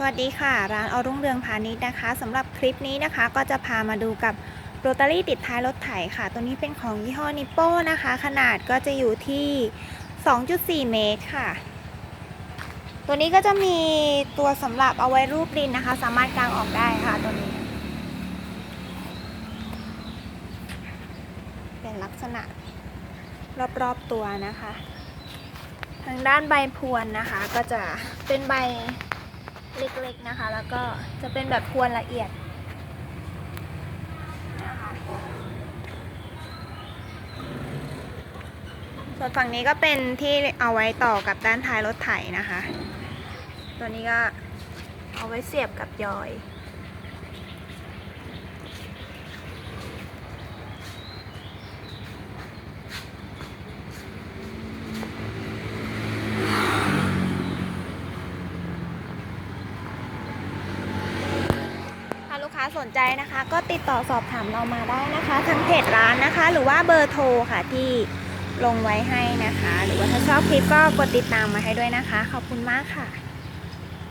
สวัสดีค่ะ ร้านอรุ่งเรืองพาณิชย์นะคะสำหรับคลิปนี้นะคะก็จะพามาดูกับโรตารี่ติดท้ายรถไถค่ะ ตัวนี้เป็นของยี่ห้อนิโป้นะคะ ขนาดก็จะอยู่ที่ 2.4 เมตรค่ะ ตัวนี้ก็จะมีตัวสำหรับเอาไว้รูปดินนะคะ สามารถกางออกได้ค่ะตัวนี้ เป็นลักษณะรอบๆตัวนะคะ ทางด้านใบพวนนะคะ ก็จะเป็นใบ เล็กๆนะคะ แล้วก็จะเป็นแบบพวนละเอียดนะคะส่วนฝั่งนี้ก็เป็นที่เอาไว้ต่อกับด้านท้ายรถไถนะคะ ตัวนี้ก็เอาไว้เสียบกับยอย ค้าสนใจนะคะ ก็ติดต่อสอบถามเรามาได้นะคะทางเพจร้านนะคะ หรือว่าเบอร์โทรค่ะที่ลงไว้ให้นะคะ หรือว่าถ้าชอบคลิปก็กดติดตามมาให้ด้วยนะคะ ขอบคุณมากค่ะ